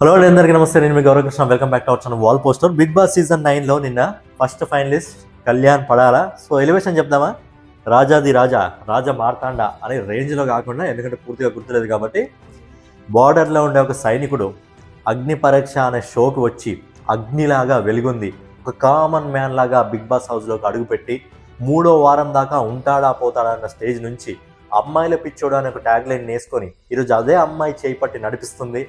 Hello అండి అందరికీ నమస్తే. నేను మీ Gauravkrishna. Welcome back to our channel wall poster Bigg Boss season నైన్లో నిన్న ఫస్ట్ ఫైనలిస్ట్ కళ్యాణ్ పడాలా. సో ఎలివేషన్ చెప్దామా? రాజాది రాజా రాజా మార్తాండ అనే రేంజ్లో కాకుండా ఎందుకంటే పూర్తిగా గుర్తులేదు కాబట్టి బార్డర్లో ఉండే ఒక సైనికుడు అగ్ని పరీక్ష అనే షోకు వచ్చి అగ్నిలాగా వెలుగుంది. ఒక కామన్ మ్యాన్ లాగా బిగ్ బాస్ హౌస్లోకి అడుగుపెట్టి మూడో వారం దాకా ఉంటాడా పోతాడా అన్న స్టేజ్ నుంచి అమ్మాయిల పిచ్చోడు అనే ఒక ట్యాగ్ లైన్ వేసుకొని ఈరోజు అదే అమ్మాయి చేపట్టి నడిపిస్తుంది.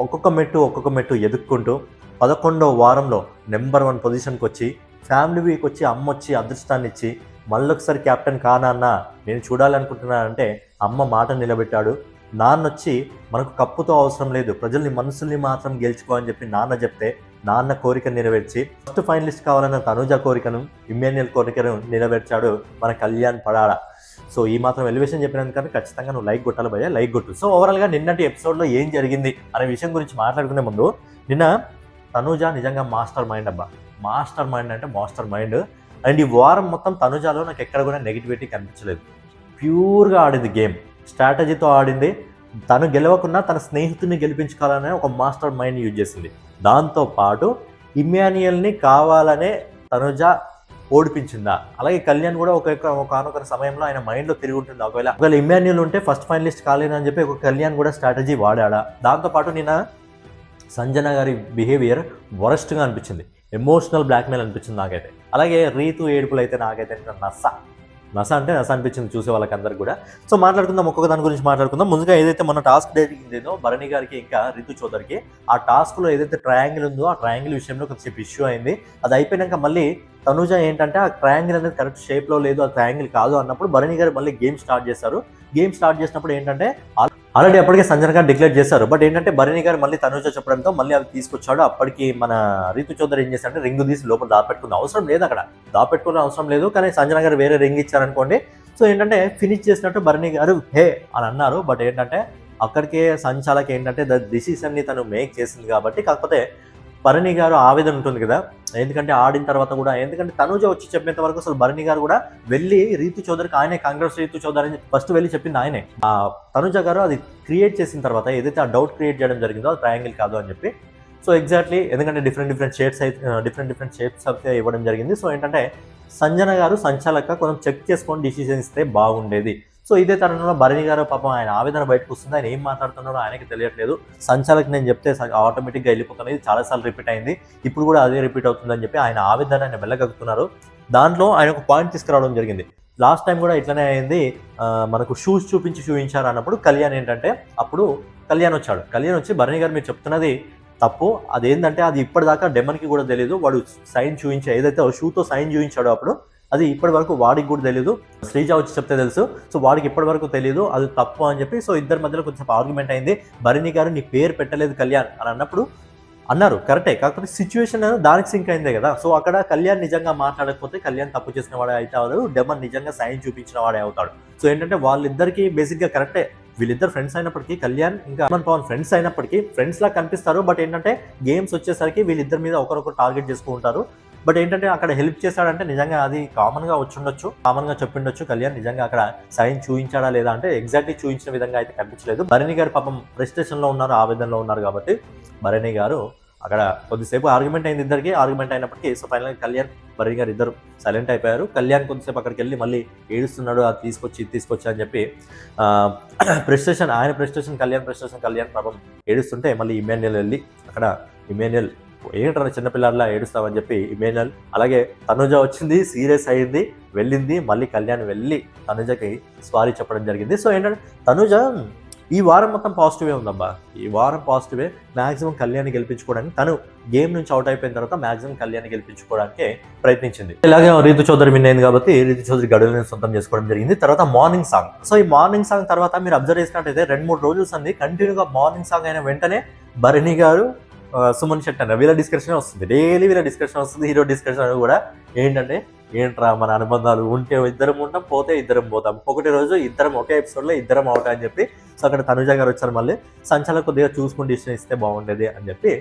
ఒక్కొక్క మెట్టు ఒక్కొక్క మెట్టు ఎదుక్కుంటూ పదకొండో వారంలో నెంబర్ వన్ పొజిషన్కి వచ్చి ఫ్యామిలీ వీక్ వచ్చి అమ్మ వచ్చి అదృష్టాన్ని ఇచ్చి మళ్ళొకసారి కెప్టెన్ కానాన్న నేను చూడాలనుకుంటున్నానంటే అమ్మ మాట నిలబెట్టాడు. నాన్న వచ్చి మనకు కప్పుతో అవసరం లేదు ప్రజల్ని మనసుల్ని మాత్రం గెలుచుకో అని చెప్పి నాన్న చెప్తే నాన్న కోరిక నెరవేర్చి ఫస్ట్ ఫైనలిస్ట్ కావాలన్న తనుజ కోరికను ఇమ్మాన్యుయల్ కోరికను నెరవేర్చాడు మన కళ్యాణ్ పడాడ. సో ఈ మాత్రం ఎలివేషన్ చెప్పినందుకని ఖచ్చితంగా నువ్వు లైక్ కొట్టాలి భయ లైక్ కొట్టు. సో ఓవరాల్గా నిన్నటి ఎపిసోడ్లో ఏం జరిగింది అనే విషయం గురించి మాట్లాడుకునే ముందు నిన్న తనుజ నిజంగా మాస్టర్ మైండ్ అబ్బా. మాస్టర్ మైండ్ అంటే మాస్టర్ మైండ్. అండ్ ఈ వారం మొత్తం తనుజాలో నాకు ఎక్కడ కూడా నెగిటివిటీ కనిపించలేదు. ప్యూర్గా ఆడింది గేమ్. స్ట్రాటజీతో ఆడింది. తను గెలవకుండా తన స్నేహితుడిని గెలిపించుకోవాలనే ఒక మాస్టర్ మైండ్ యూజ్ చేసింది. దాంతో పాటు ఇమ్మాన్యుయల్ని కావాలనే తనుజ ఓడిపించిందా? అలాగే కళ్యాణ్ కూడా ఒక ఒకనొక సమయంలో ఆయన మైండ్లో తిరిగి ఉంటుంది. ఒకవేళ ఒకవేళ ఇమ్మాన్యుల్ ఉంటే ఫస్ట్ ఫైనలిస్ట్ కాలేనని చెప్పి ఒక కళ్యాణ్ కూడా స్ట్రాటజీ వాడాడా? దాంతోపాటు నిన్న సంజన గారి బిహేవియర్ వరస్ట్గా అనిపించింది. ఎమోషనల్ బ్లాక్మెయిల్ అనిపించింది నాకైతే. అలాగే రీతు ఏడుపులు అయితే నాకైతే నస. నస అంటే నస అనిపించింది చూసే వాళ్ళకందరికీ కూడా. సో మాట్లాడుకుందాం ఒక్కొక్క దాని గురించి మాట్లాడుకుందాం. ముందుగా ఏదైతే మన టాస్క్ జరిగిందేదో భరణి గారికి ఇంకా రితు చౌదరికి ఆ టాస్క్లో ఏదైతే ట్రయాంగిల్ ఉందో ఆ ట్రయాంగిల్ విషయంలో కొంచెం ఇష్యూ అయింది. అది అయిపోయినాక మళ్ళీ తనుజ ఏంటంటే ఆ ట్రయాంగిల్ అనేది కరెక్ట్ షేప్లో లేదు ఆ ట్రయాంగిల్ కాదు అన్నప్పుడు భరణి గారు మళ్ళీ గేమ్ స్టార్ట్ చేస్తారు గేమ్ స్టార్ట్ చేసినప్పుడు ఏంటంటే ఆల్రెడీ అప్పటికే సంజన గారు డిక్లేర్ చేశారు. బట్ ఏంటంటే భరణి గారు మళ్ళీ తనుజ చెప్పడంతో మళ్ళీ అవి తీసుకొచ్చాడు. అప్పటికి మన రీతు చౌదరి ఏం చేశారంటే రింగ్ తీసి లోపల దాపెట్టుకుంది అవసరం లేదు అక్కడ. దాపెట్టుకున్న అవసరం లేదు కానీ సంజన గారు వేరే రింగ్ ఇచ్చారనుకోండి. సో ఏంటంటే ఫినిష్ చేసినట్టు భరణి గారు హే అని అన్నారు. బట్ ఏంటంటే అక్కడికే సంచాలకి ఏంటంటే ద డిసిషన్ని తను మేక్ చేసింది కాబట్టి కాకపోతే భరణి గారు ఆవేదన ఉంటుంది కదా. ఎందుకంటే ఆడిన తర్వాత కూడా ఎందుకంటే తనుజ వచ్చి చెప్పేంత వరకు అసలు భరణి గారు కూడా వెళ్ళి రీతు చౌదరికి ఆయనే కాంగ్రెస్ రీతు చౌదరి అని ఫస్ట్ వెళ్ళి చెప్పింది ఆయనే. ఆ తనుజ గారు అది క్రియేట్ చేసిన తర్వాత ఏదైతే ఆ డౌట్ క్రియేట్ చేయడం జరిగిందో అది ట్రయాంగిల్ కాదు అని చెప్పి. సో ఎగ్జాక్ట్లీ ఎందుకంటే డిఫరెంట్ డిఫరెంట్ షేప్స్ అయితే డిఫరెంట్ డిఫరెంట్ షేప్స్ అయితే ఇవ్వడం జరిగింది. సో ఏంటంటే సంజన గారు సంచాలక కొంచెం చెక్ చేసుకొని డిసిషన్ ఇస్తే బాగుండేది. సో ఇదే తరుణంలో భరణి గారు పాపం ఆయన ఆవేదన బయటకు వస్తుంది. ఆయన ఏం మాట్లాడుతున్నారో ఆయనకి తెలియట్లేదు. సంచాలకు నేను చెప్తే ఆటోమేటిక్గా వెళ్ళిపోతున్నది చాలాసార్లు రిపీట్ అయింది. ఇప్పుడు కూడా అదే రిపీట్ అవుతుందని చెప్పి ఆయన ఆవేదన ఆయన వెళ్ళగలుగుతున్నారు. దాంట్లో ఆయన ఒక పాయింట్ తీసుకురావడం జరిగింది. లాస్ట్ టైం కూడా ఇట్లనే అయింది. మనకు షూస్ చూపించి చూపించారు అన్నప్పుడు కళ్యాణ్ ఏంటంటే అప్పుడు కళ్యాణ్ వచ్చాడు. కళ్యాణ్ వచ్చి భరణి గారు మీరు చెప్తున్నది తప్పు. అదేంటంటే అది ఇప్పటిదాకా డెమన్కి కూడా తెలియదు వాడు సైన్ చూపించే ఏదైతే షూతో సైన్ చూపించాడో అప్పుడు అది ఇప్పటి వరకు వాడికి కూడా తెలియదు శ్రీజ వచ్చి చెప్తే తెలుసు. సో వాడికి ఇప్పటి వరకు తెలియదు అది తప్పు అని చెప్పి సో ఇద్దరి మధ్యలో కొంచెం ఆర్గ్యుమెంట్ అయింది. భరణి గారు నీ పేరు పెట్టలేదు కళ్యాణ్ అని అన్నప్పుడు అన్నారు. కరెక్టే కాకపోతే సిచ్యువేషన్ దానికి సింక్ అయిందే కదా. సో అక్కడ కళ్యాణ్ నిజంగా మాట్లాడకపోతే కళ్యాణ్ తప్పు చేసిన వాడే అవుతాడు. డెమన్ నిజంగా సైన్ చూపించిన వాడే అవుతాడు. సో ఏంటంటే వాళ్ళిద్దరికీ బేసిక్గా కరెక్టే వీళ్ళిద్దరు ఫ్రెండ్స్ అయినప్పటికీ కళ్యాణ్ ఇంకా అమన్ పవన్ ఫ్రెండ్స్ అయినప్పటికీ ఫ్రెండ్స్ లా కనిపిస్తారు. బట్ ఏంటంటే గేమ్స్ వచ్చేసరికి వీళ్ళిద్దరి మీద ఒకరొకరు టార్గెట్ చేసుకుంటారు. బట్ ఏంటంటే అక్కడ హెల్ప్ చేశాడంటే నిజంగా అది కామన్గా వచ్చుండొచ్చు. కామన్గా చెప్పిండొచ్చు. కళ్యాణ్ నిజంగా అక్కడ సైన్ చూపించాడా లేదా అంటే ఎగ్జాక్ట్లీ చూపించిన విధంగా అయితే కనిపించలేదు. భరణి గారు పాపం ప్రెస్టేషన్లో ఉన్నారు ఆవేదనలో ఉన్నారు కాబట్టి భరణి గారు అక్కడ కొద్దిసేపు ఆర్గ్యుమెంట్ అయింది ఇద్దరికి. ఆర్గ్యుమెంట్ అయినప్పటికీ సో ఫైనల్గా కళ్యాణ్ భరణి గారు ఇద్దరు సైలెంట్ అయిపోయారు. కళ్యాణ్ కొద్దిసేపు అక్కడికి వెళ్ళి మళ్ళీ ఏడుస్తున్నాడు అది తీసుకొచ్చి తీసుకొచ్చి అని చెప్పి ప్రెస్టేషన్ ఆయన ప్రెస్టేషన్ కళ్యాణ్ ప్రెస్టేషన్ కళ్యాణ్ పాపం ఏడుస్తుంటే మళ్ళీ ఇమాన్యుయల్ వెళ్ళి అక్కడ ఇమాన్యుయల్ ఏంట్రా చిన్నపిల్లలా ఏడుస్తామని చెప్పి ఇమేనల్ అలాగే తనుజ వచ్చింది సీరియస్ అయింది వెళ్ళింది మళ్ళీ కళ్యాణ్ వెళ్ళి తనుజకి స్వారీ చెప్పడం జరిగింది. సో ఏంటంటే తనుజ ఈ వారం మొత్తం పాజిటివే ఉందబ్బా. ఈ వారం పాజిటివే. మ్యాక్సిమం కళ్యాణ్ గెలిపించుకోవడానికి తను గేమ్ నుంచి అవుట్ అయిపోయిన తర్వాత మ్యాక్సిమం కళ్యాణ్ గెలిపించుకోవడానికి ప్రయత్నించింది. ఇలాగే రీతు చౌదరి విన్ అయింది కాబట్టి రీతు చౌదరి గడువులను సొంతం చేసుకోవడం జరిగింది. తర్వాత మార్నింగ్ సాంగ్. సో ఈ మార్నింగ్ సాంగ్ తర్వాత మీరు అబ్జర్వ్ చేసినట్టయితే రెండు మూడు రోజులు సంది కంటిన్యూగా మార్నింగ్ సాంగ్ అయిన వెంటనే భరణి గారు సుమన్ శెట్టి అన్న. వీళ్ళ డిస్కషన్ వస్తుంది. డైలీ వీళ్ళ డిస్కషన్ వస్తుంది హీరో డిస్కషన్ కూడా ఏంటంటే ఏంట్రా మన అనుబంధాలు? ఉంటే ఇద్దరం ఉంటాం పోతే ఇద్దరం పోతాం. ఒకటి రోజు ఇద్దరం ఒకే ఎపిసోడ్లో ఇద్దరం అవుతా అని చెప్పి సో అక్కడ తనుజ గారు వచ్చారు మళ్ళీ. సంచాలక కొద్దిగా చూసుకుని డిసిషన్ ఇస్తే బాగుండేది అని చెప్పి.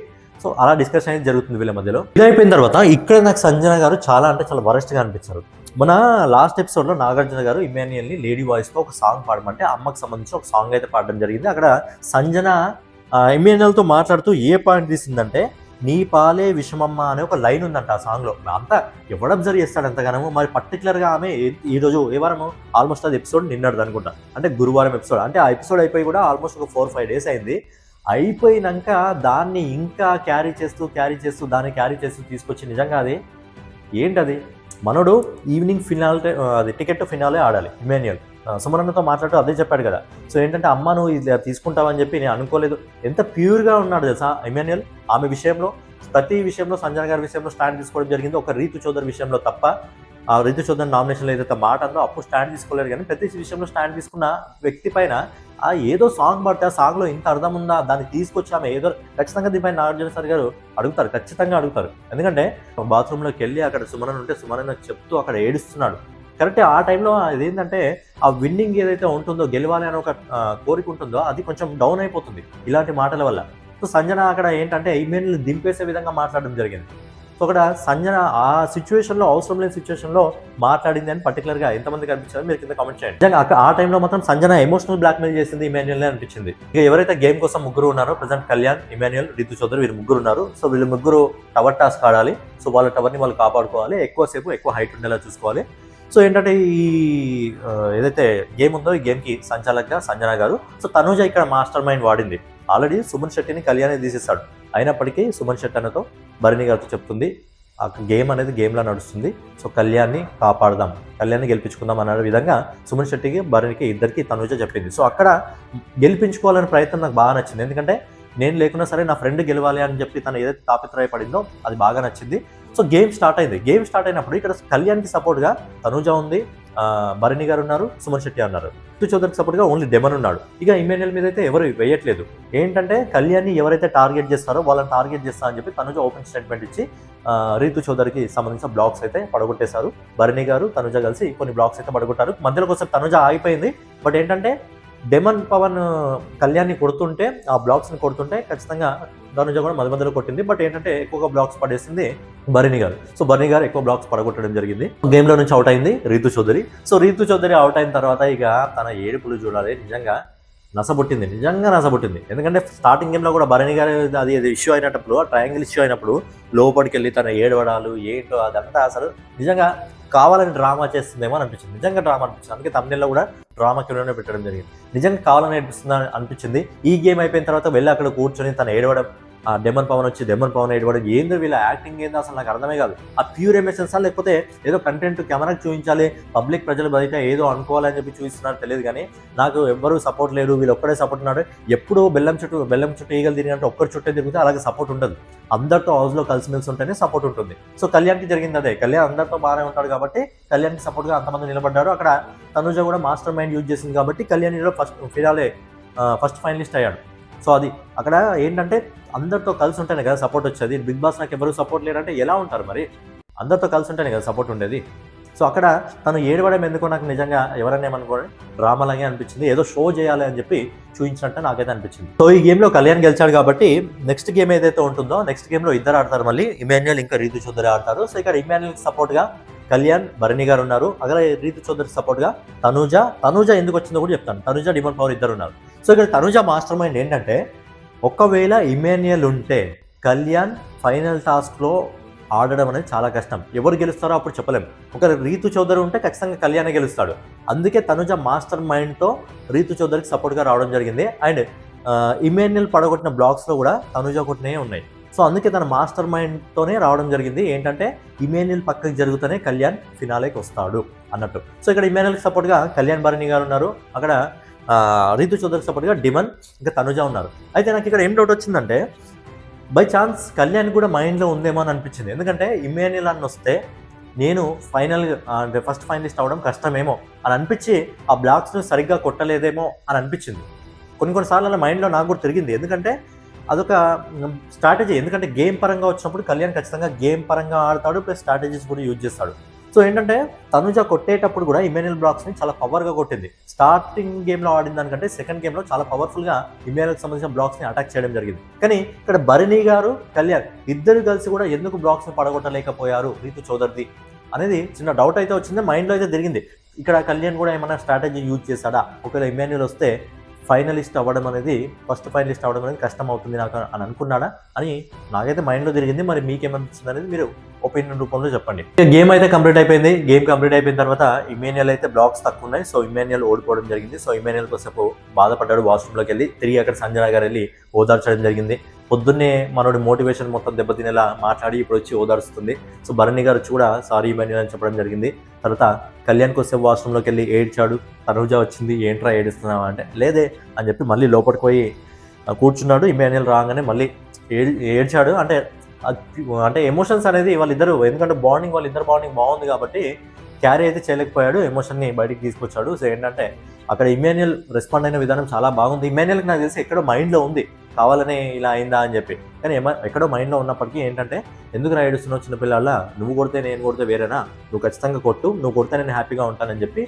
సో అలా డిస్కషన్ అనేది జరుగుతుంది వీళ్ళ మధ్యలో. ఇది అయిపోయిన తర్వాత ఇక్కడ నాకు సంజన గారు చాలా అంటే చాలా వరస్ట్గా అనిపించారు. మన లాస్ట్ ఎపిసోడ్లో నాగార్జున గారు ఇమానియల్ని లేడీ వాయిస్తో ఒక సాంగ్ పాడమంటే అమ్మకి సంబంధించి ఒక సాంగ్ అయితే పాడడం జరిగింది. అక్కడ సంజన ఇమ్మాన్యుయల్తో మాట్లాడుతూ ఏ పాయింట్ తీసిందంటే నీ పాలే విషమమ్మ అనే ఒక లైన్ ఉందంట ఆ సాంగ్లో. అంతా ఎవడు అబ్జర్వ్ చేస్తాడు ఎంతగానో మరి పర్టికులర్గా ఆమె ఈ రోజు ఏ వారము? ఆల్మోస్ట్ అది ఎపిసోడ్ నిన్నటిది అనుకుంటా. అంటే గురువారం ఎపిసోడ్. అంటే ఆ ఎపిసోడ్ అయిపోయి కూడా ఆల్మోస్ట్ ఒక ఫోర్ ఫైవ్ డేస్ అయింది. అయిపోయినాక దాన్ని ఇంకా క్యారీ చేస్తూ క్యారీ చేస్తూ దాన్ని క్యారీ చేస్తూ తీసుకొచ్చి నిజంగా అది ఏంటది? మనోడు ఈవినింగ్ ఫినాల్ అది టికెట్ ఫినాలే ఆడాలి ఇమాన్యుయల్ సుమరన్నతో మాట్లాడుతూ అదే చెప్పాడు కదా. సో ఏంటంటే అమ్మ నువ్వు ఇది తీసుకుంటావని చెప్పి నేను అనుకోలేదు. ఎంత ప్యూర్గా ఉన్నాడు తెలుసా ఇమాన్యుయల్ ఆమె విషయంలో ప్రతి విషయంలో సంజన గారి విషయంలో స్టాండ్ తీసుకోవడం జరిగింది. ఒక రీతు చౌదరి విషయంలో తప్ప ఆ రీతు చౌదరి నామినేషన్లో ఏదైతే మాట అందో అప్పుడు స్టాండ్ తీసుకోలేరు. కానీ ప్రతి విషయంలో స్టాండ్ తీసుకున్న వ్యక్తి పైన ఆ ఏదో సాంగ్ పడితే ఆ సాంగ్లో ఇంత అర్థం ఉందా? దాన్ని తీసుకొచ్చి ఆమె ఏదో ఖచ్చితంగా దీనిపైన నాగార్జున సార్ గారు అడుగుతారు. ఖచ్చితంగా అడుగుతారు. ఎందుకంటే బాత్రూంలోకి వెళ్ళి అక్కడ సుమనన్ ఉంటే సుమనన్ చెప్తూ అక్కడ ఏడుస్తున్నాడు. కరెక్ట్ ఆ టైంలో అదేంటంటే ఆ విన్నింగ్ ఏదైతే ఉంటుందో గెలవాలి అనే ఒక కోరిక ఉంటుందో అది కొంచెం డౌన్ అయిపోతుంది ఇలాంటి మాటల వల్ల. సో సంజన అక్కడ ఏంటంటే ఈమెయిల్ని దింపేసే విధంగా మాట్లాడడం జరిగింది. సో అక్కడ సంజన ఆ సిచ్యువేషన్లో అవసరం లేని సిచ్యువేషన్లో మాట్లాడింది అని పర్టికులర్గా ఎంతమంది కనిపించారో మీరు కింద కామెంట్ చేయండి. నిజంగా ఆ టైంలో మాత్రం సంజన ఎమోషనల్ బ్లాక్మెయిల్ చేసింది ఇమాన్యుయల్ అనిపించింది. ఇక ఎవరైతే గేమ్ కోసం ముగ్గురు ఉన్నారో ప్రజెంట్ కళ్యాణ్ ఇమాన్యుయల్ రితు చౌదరి వీరు ముగ్గురు ఉన్నారు. సో వీళ్ళు ముగ్గురు టవర్ టాస్క్ ఆడాలి. సో వాళ్ళ టవర్ని వాళ్ళు కాపాడుకోవాలి. ఎక్కువసేపు ఎక్కువ హైట్ ఉండేలా చూసుకోవాలి. సో ఏంటంటే ఈ ఏదైతే గేమ్ ఉందో ఈ గేమ్కి సంచాలక సంజన గారు సో తనుజ ఇక్కడ మాస్టర్ మైండ్ వాడింది. ఆల్రెడీ సుమన్ శెట్టిని కళ్యాణ్ తీసేస్తాడు అయినప్పటికీ సుమన్ శెట్టి అన్నతో భరణి గారితో చెప్తుంది ఆ గేమ్ అనేది గేమ్లా నడుస్తుంది. సో కళ్యాణ్ని కాపాడదాం కళ్యాణ్ని గెలిపించుకుందాం అన్న విధంగా సుమన్ శెట్టికి భరణికి ఇద్దరికి తనుజ చెప్పింది. సో అక్కడ గెలిపించుకోవాలనే ప్రయత్నం నాకు బాగా నచ్చింది. ఎందుకంటే నేను లేకున్నా సరే నా ఫ్రెండ్ గెలవాలి అని చెప్పి తను ఏదైతే తాపిత్రయపడిందో అది బాగా నచ్చింది. సో గేమ్ స్టార్ట్ అయింది. గేమ్ స్టార్ట్ అయినప్పుడు ఇక్కడ కళ్యాణ్కి సపోర్ట్గా తనూజ ఉంది. భరణి గారు ఉన్నారు సుమన్ శెట్టి అన్నారు. టు చౌదరికి సపోర్ట్గా ఓన్లీ డెమన్ ఉన్నాడు. ఇక ఇమాన్యుయల్ మీద అయితే ఎవరు వేయట్లేదు. ఏంటంటే కళ్యాణ్ని ఎవరైతే టార్గెట్ చేస్తారో వాళ్ళని టార్గెట్ చేస్తా అని చెప్పి తనుజ ఓపెన్ స్టేట్మెంట్ ఇచ్చి రీతు చౌదరికి సంబంధించిన బ్లాక్స్ అయితే పడగొట్టేశారు. భరణి గారు తనుజ కలిసి కొన్ని బ్లాక్స్ అయితే పడగొట్టారు. మధ్యలో కోసం తనుజ ఆగిపోయింది. బట్ ఏంటంటే డెమన్ పవన్ కళ్యాణ్ని కొడుతుంటే ఆ బ్లాక్స్ని కొడుతుంటే ఖచ్చితంగా ధనుజ కూడా మధ్య మధ్యలో కొట్టింది. బట్ ఏంటంటే ఎక్కువగా బ్లాక్స్ పడేసింది భరణి గారు. సో భరణి గారు ఎక్కువ బ్లాక్స్ పడగొట్టడం జరిగింది. గేమ్లో నుంచి అవుట్ అయింది రీతు చౌదరి. సో రీతు చౌదరి అవుట్ అయిన తర్వాత ఇక తన ఏడుపులు చూడాలి. నిజంగా నసబుట్టింది. నిజంగా నసబుట్టింది. ఎందుకంటే స్టార్టింగ్ గేమ్లో కూడా భరణి గారు అది అది ఇష్యూ అయినప్పుడు ఆ ట్రయాంగిల్ ఇష్యూ అయినప్పుడు లోపలికి వెళ్ళి తన ఏడవడాలు ఏంటో అదంతా అసలు నిజంగా కావాలని డ్రామా చేస్తుందేమో అని అనిపించింది. నిజంగా డ్రామా అనిపించింది. అందుకే తమిళలో కూడా డ్రామా కిలోనే పెట్టడం జరిగింది. నిజంగా కావాలని అనిపిస్తుంది అనిపించింది. ఈ గేమ్ అయిపోయిన తర్వాత వెళ్ళి అక్కడ కూర్చొని తన ఏడవడం ఆ డెమన్ పవన్ వచ్చి డెమన్ పవన్ ఏడవడం ఏందో వీళ్ళ యాక్టింగ్ ఏందో అసలు నాకు అర్థమే కాదు. ఆ ప్యూర్ ఎమోషన్స్ లేకపోతే ఏదో కంటెంట్ కెమెరాకి చూపించాలి పబ్లిక్ ప్రజలు బయట ఏదో అనుకోవాలని చెప్పి చూపిస్తున్నారు తెలియదు కానీ నాకు ఎవ్వరూ సపోర్ట్ లేరు వీళ్ళు ఒక్కడే సపోర్ట్ ఉన్నారు. ఎప్పుడూ బెల్లం చుట్టూ బెల్లం చుట్టూ ఈగలు తిరిగినట్టు ఒక్కరి చుట్టే తిరిగితే అలాగే సపోర్ట్ ఉండదు. అందరితో హౌస్లో కలిసిమెలిసి ఉంటేనే సపోర్ట్ ఉంటుంది. సో కళ్యాణ్కి జరిగింది అదే. కళ్యాణ్ అందరితో బాగానే ఉంటాడు కాబట్టి కళ్యాణ్కి సపోర్ట్గా అంతమంది నిలబడ్డారు. అక్కడ తనుజ కూడా మాస్టర్ మైండ్ యూజ్ చేసింది కాబట్టి కళ్యాణ్ ఫస్ట్ ఫిరాలే ఫస్ట్ ఫైనలిస్ట్ అయ్యాడు. సో అది అక్కడ ఏంటంటే అందరితో కలిసి ఉంటేనే కదా సపోర్ట్ వచ్చేది. బిగ్ బాస్ నాకు ఎవరు సపోర్ట్ లేరంటే ఎలా ఉంటారు మరి? అందరితో కలిసి ఉంటేనే కదా సపోర్ట్ ఉండేది. సో అక్కడ తను ఏడవడం ఎందుకో నాకు నిజంగా ఎవరైనా ఏమనుకోండి డ్రామాలాగే అనిపించింది. ఏదో షో చేయాలి అని చెప్పి చూపించినట్టు నాకైతే అనిపించింది. సో ఈ గేమ్లో కళ్యాణ్ గెలిచాడు కాబట్టి నెక్స్ట్ గేమ్ ఏదైతే ఉంటుందో నెక్స్ట్ గేమ్లో ఇద్దరు ఆడతారు మళ్ళీ. ఇమాన్యుయల్ ఇంకా రీతు చౌదరి ఆడతారు. సో ఇక్కడ ఇమాన్యుయల్ సపోర్ట్గా కళ్యాణ్ భరణి గారు ఉన్నారు. అక్కడ రీతు చౌదరి సపోర్ట్గా తనూజ తనూజ ఎందుకు వచ్చిందో కూడా చెప్తాను. తనూజ డిమన్ పవర్ ఇద్దరు ఉన్నారు. సో ఇక్కడ తనుజ మాస్టర్ మైండ్ ఏంటంటే ఒకవేళ ఇమాన్యుయల్ ఉంటే కళ్యాణ్ ఫైనల్ టాస్క్లో ఆడడం అనేది చాలా కష్టం. ఎవరు గెలుస్తారో అప్పుడు చెప్పలేం. ఒక రీతు చౌదరి ఉంటే ఖచ్చితంగా కళ్యాణే గెలుస్తాడు. అందుకే తనుజ మాస్టర్ మైండ్తో రీతు చౌదరికి సపోర్ట్గా రావడం జరిగింది. అండ్ ఇమాన్యుయల్ పడగొట్టిన బ్లాగ్స్లో కూడా తనుజ ఒకటినే ఉన్నాయి. సో అందుకే తన మాస్టర్ మైండ్తోనే రావడం జరిగింది. ఏంటంటే ఇమాన్యుయల్ పక్కకి జరుగుతూనే కళ్యాణ్ ఫినాలేకి వస్తాడు అన్నట్టు. సో ఇక్కడ ఇమాన్యుయల్కి సపోర్ట్గా కళ్యాణ్ భరణి గారు ఉన్నారు. అక్కడ రీతు చౌదరికి సపోర్ట్గా డిమన్ ఇంకా తనుజ ఉన్నారు. అయితే నాకు ఇక్కడ ఏం డౌట్ వచ్చిందంటే బై ఛాన్స్ కళ్యాణ్ కూడా మైండ్లో ఉందేమో అని అనిపించింది. ఎందుకంటే ఇమాన్యుయల్ అని వస్తే నేను ఫైనల్ అంటే ఫస్ట్ ఫైనలిస్ట్ అవ్వడం కష్టమేమో అని అనిపించి ఆ బ్లాక్స్ను సరిగ్గా కొట్టలేదేమో అని అనిపించింది. కొన్ని కొన్నిసార్లు అలా మైండ్లో నాకు కూడా తిరిగింది. ఎందుకంటే అదొక స్ట్రాటజీ ఎందుకంటే గేమ్ పరంగా వచ్చినప్పుడు కళ్యాణ్ ఖచ్చితంగా గేమ్ పరంగా ఆడతాడు ప్లస్ స్ట్రాటజీస్ కూడా యూజ్ చేస్తాడు. సో ఏంటంటే తనుజ కొట్టేటప్పుడు కూడా ఇమాన్యుయల్ బ్లాక్స్ని చాలా పవర్గా కొట్టింది. స్టార్టింగ్ గేమ్లో ఆడిన దానికంటే సెకండ్ గేమ్లో చాలా పవర్ఫుల్గా ఇమాన్యుయల్కి సంబంధించిన బ్లాక్స్ని అటాక్ చేయడం జరిగింది. కానీ ఇక్కడ భరణి గారు కళ్యాణ్ ఇద్దరు కలిసి కూడా ఎందుకు బ్లాక్స్ని పడగొట్టలేకపోయారు రీతు చౌదరిది అనేది చిన్న డౌట్ అయితే వచ్చింది మైండ్లో అయితే తిరిగింది. ఇక్కడ కళ్యాణ్ కూడా ఏమైనా స్ట్రాటజీ యూజ్ చేశాడా? ఒకవేళ ఇమాన్యుయల్ వస్తే ఫైనలిస్ట్ అవ్వడం అనేది ఫస్ట్ ఫైనలిస్ట్ అవ్వడం అనేది కష్టం అవుతుంది నాకు అని అనుకున్నాడా? అని నాకైతే మైండ్లో జరిగింది మరి మీకేమనిపిస్తుంది అనేది మీరు ఒపీనియన్ రూపంలో చెప్పండి. ఇక గేమ్ అయితే కంప్లీట్ అయిపోయింది. గేమ్ కంప్లీట్ అయిపోయిన తర్వాత ఇమేనియల్ అయితే బ్లాక్స్ తక్కువ ఉన్నాయి సో ఇమేనియల్ ఓడిపోవడం జరిగింది. సో ఇమేనియల్ కోసేపు బాధపడ్డాడు వాష్రూమ్లోకి వెళ్ళి తిరిగి అక్కడ సంజన గారు వెళ్ళి ఓదార్చడం జరిగింది. పొద్దున్నే మనోడి మోటివేషన్ మొత్తం దెబ్బతినేలా మాట్లాడి ఇప్పుడు వచ్చి ఓదారుస్తుంది. సో భరణి గారు కూడా సారీ ఇమాన్యుయల్ అని చెప్పడం జరిగింది. తర్వాత కళ్యాణ్ కోసేపు వాష్రూమ్లోకి వెళ్ళి ఏడ్చాడు. తనుజ వచ్చింది ఏంట్రా ఏడుస్తున్నావా? అంటే లేదే అని చెప్పి మళ్ళీ లోపలికి పోయి కూర్చున్నాడు. ఇమాన్యుయల్ రాగానే మళ్ళీ ఏడ్ ఏడ్చాడు. అంటే అంటే ఎమోషన్స్ అనేది వాళ్ళిద్దరు ఎందుకంటే బాండింగ్ వాళ్ళిద్దరు బాండింగ్ బాగుంది కాబట్టి క్యారీ అయితే చేయలేకపోయాడు. ఎమోషన్ని బయటికి తీసుకొచ్చాడు. సో ఏంటంటే అక్కడ ఇమాన్యుయల్ రెస్పాండ్ అయిన విధానం చాలా బాగుంది. ఇమాన్యుయల్కి నాకు తెలిసి ఎక్కడో మైండ్లో ఉంది. కావాలనే ఇలా అయిందా అని చెప్పి. కానీ ఏమ ఎక్కడో మైండ్లో ఉన్నప్పటికీ ఏంటంటే ఎందుకు నా ఏడుస్తున్నావు చిన్నపిల్లల నువ్వు కొడితే నేను కొడితే వేరేనా? నువ్వు ఖచ్చితంగా కొట్టు నువ్వు కొడితే నేను హ్యాపీగా ఉంటానని చెప్పి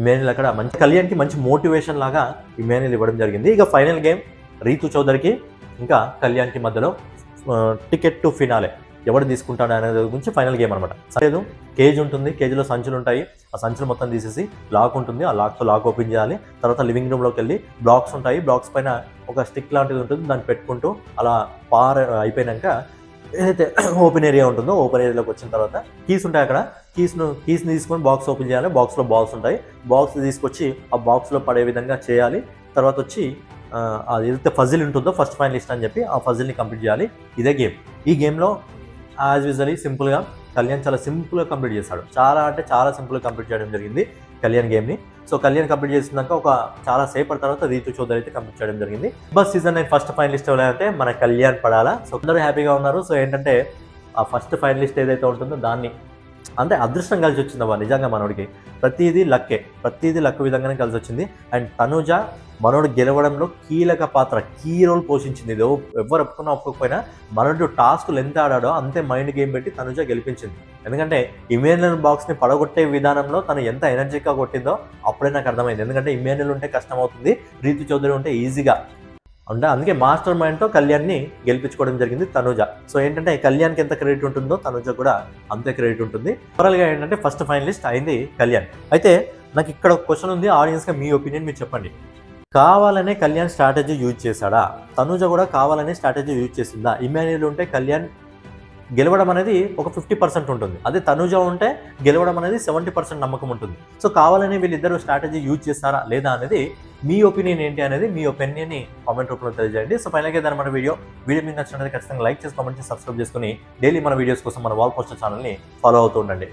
ఇమాన్యుల్ అక్కడ మంచి కళ్యాణ్కి మంచి మోటివేషన్ లాగా ఇమాన్యుల్ ఇవ్వడం జరిగింది. ఇక ఫైనల్ గేమ్ రీతు చౌదరికి ఇంకా కళ్యాణ్కి మధ్యలో టికెట్ టు ఫినాలే. ఎవడు తీసుకుంటాడు అనేది గురించి ఫైనల్ గేమ్ అనమాట లేదు కేజ్ ఉంటుంది. కేజీలో సంచులు ఉంటాయి. ఆ సంచులు మొత్తం తీసేసి లాక్ ఉంటుంది. ఆ లాక్తో లాక్ ఓపెన్ చేయాలి. తర్వాత లివింగ్ రూమ్లోకి వెళ్ళి బ్లాక్స్ ఉంటాయి. బ్లాక్స్ పైన ఒక స్టిక్ లాంటిది ఉంటుంది. దాన్ని పెట్టుకుంటూ అలా పార్ అయిపోయినాక ఏదైతే ఓపెన్ ఏరియా ఉంటుందో ఓపెన్ ఏరియాలోకి వచ్చిన తర్వాత కీస్ ఉంటాయి అక్కడ. కీస్ను కీస్ని తీసుకొని బాక్స్ ఓపెన్ చేయాలి. బాక్స్లో బాల్స్ ఉంటాయి. బాక్స్ తీసుకొచ్చి ఆ బాక్స్లో పడే విధంగా చేయాలి. తర్వాత వచ్చి అది ఏదైతే ఫజిల్ ఉంటుందో ఫస్ట్ ఫైనలిస్ట్ అని చెప్పి ఆ ఫజిల్ని కంప్లీట్ చేయాలి. ఇదే గేమ్ ఈ గేమ్లో యాజ్ యూజువలీ సింపుల్గా కళ్యాణ్ చాలా సింపుల్గా కంప్లీట్ చేశాడు చాలా అంటే చాలా సింపుల్గా కంప్లీట్ చేయడం జరిగింది కళ్యాణ్ గేమ్ని సో కళ్యాణ్ కంప్లీట్ చేసినాక ఒక చాలా సేపటి తర్వాత రీతు చౌదరి అయితే కంప్లీట్ చేయడం జరిగింది. Boss season nine first finalist ఎవరైతే మన కళ్యాణ్ పడాలా. సో అందరూ హ్యాపీగా ఉన్నారు. సో ఏంటంటే ఆ ఫస్ట్ ఫైనలిస్ట్ ఏదైతే ఉంటుందో దాన్ని అంటే అదృష్టం కలిసి వచ్చిందమ్మా నిజంగా మనోడికి. ప్రతిదీ లక్కే. ప్రతిదీ లక్ విధంగానే కలిసి వచ్చింది. అండ్ తనుజ మనోడు గెలవడంలో కీలక పాత్ర కీ రోల్ పోషించింది. ఇది ఎవరు ఒప్పుకున్నా ఒప్పుకోకపోయినా మనోడు టాస్క్లు ఎంత ఆడాడో అంతే మైండ్ గేమ్ పెట్టి తనుజ గెలిపించింది. ఎందుకంటే ఇమాన్యుయల్ బాక్స్ని పడగొట్టే విధానంలో తను ఎంత ఎనర్జీగా కొట్టిందో అప్పుడే నాకు అర్థమైంది. ఎందుకంటే ఇమాన్యుయల్ ఉంటే కష్టం అవుతుంది రీతు చౌదరి ఉంటే ఈజీగా. అంటే అందుకే మాస్టర్ మైండ్తో కళ్యాణ్ని గెలిపించుకోవడం జరిగింది తనుజ. సో ఏంటంటే కళ్యాణ్కి ఎంత క్రెడిట్ ఉంటుందో తనుజ కూడా అంతే క్రెడిట్ ఉంటుంది. ఓవరాల్గా ఏంటంటే ఫస్ట్ ఫైనలిస్ట్ అయింది కళ్యాణ్. అయితే నాకు ఇక్కడ ఒక క్వశ్చన్ ఉంది. ఆడియన్స్గా మీ ఒపీనియన్ మీరు చెప్పండి. కావాలనే కళ్యాణ్ స్ట్రాటజీ యూజ్ చేశాడా? తనుజ కూడా కావాలనే స్ట్రాటజీ యూజ్ చేసిందా? ఇమాన్యుయల్ ఉంటే కళ్యాణ్ గెలవడం అనేది ఒక ఫిఫ్టీ పర్సెంట్ ఉంటుంది. అదే తనుజ ఉంటే గెలవడం అనేది సెవెంటీ పర్సెంట్ నమ్మకం ఉంటుంది. సో కావాలని వీళ్ళిద్దరూ స్ట్రాటజీ యూజ్ చేస్తారా లేదా అనేది మీ ఒపీనియన్ ఏంటి అనేది మీ ఒపీనియన్ని కామెంట్ రూపంలో తెలియజేయండి. సో ఫైనల్గా దాని మన వీడియో వీడియో మీకు నచ్చినట్లయితే ఖచ్చితంగా లైక్ చేసి కామెంట్ చేసి సబ్స్క్రైబ్ చేసుకుని డైలీ మన వీడియోస్ కోసం మన వాల్ పోస్టర్ ఛానల్ని ఫాలో అవుతూ ఉండండి.